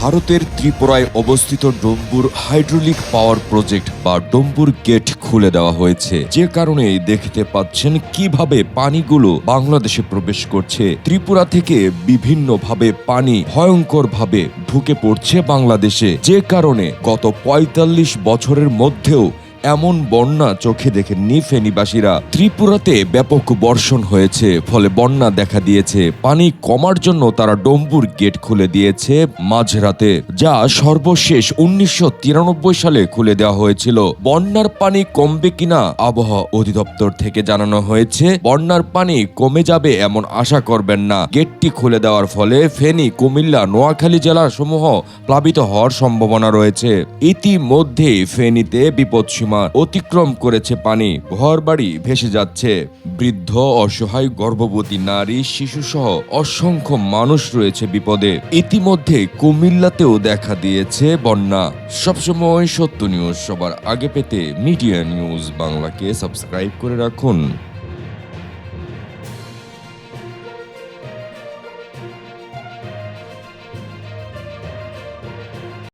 ভারতের ত্রিপুরায় অবস্থিত ডম্বুর হাইড্রোলিক পাওয়ার প্রজেক্ট বা ডম্বুর গেট খুলে দেওয়া হয়েছে। যে কারণে দেখতে পাচ্ছেন কীভাবে পানিগুলো বাংলাদেশে প্রবেশ করছে। ত্রিপুরা থেকে বিভিন্নভাবে পানি ভয়ঙ্করভাবে ঢুকে পড়ছে বাংলাদেশে। যে কারণে গত পঁয়তাল্লিশ বছরের মধ্যেও এমন বন্যা চোখে দেখেননি ফেনীবাসীরা। ত্রিপুরাতে ব্যাপক বর্ষণ হয়েছে, ফলে বন্যা দেখা দিয়েছে। পানি কমার জন্য তারা ডম্বুর গেট খুলে দিয়েছে মাঝরাতে, যা সর্বশেষ উনিশশো তিরানব্বই সালে খুলে দেওয়া হয়েছিল। বন্যার পানি কমবে কিনা আবহাওয়া অধিদপ্তর থেকে জানানো হয়েছে, বন্যার পানি কমে যাবে এমন আশা করবেন না। গেটটি খুলে দেওয়ার ফলে ফেনী, কুমিল্লা, নোয়াখালী জেলা সমূহ প্লাবিত হওয়ার সম্ভাবনা রয়েছে। ইতিমধ্যে ফেনীতে বিপদসীমা অতিক্রম করেছে পানি। ঘরবাড়ি ভেসে যাচ্ছে। বৃদ্ধ, অসহায়, গর্ভবতী নারী শিশু সহ অসংখ্য মানুষ রয়েছে বিপদে। ইতিমধ্যে কুমিল্লাতেও দেখা দিয়েছে বন্যা। সবসময় সত্য নিউজ সবার আগে পেতে মিডিয়া নিউজ বাংলাকে সাবস্ক্রাইব করে রাখুন।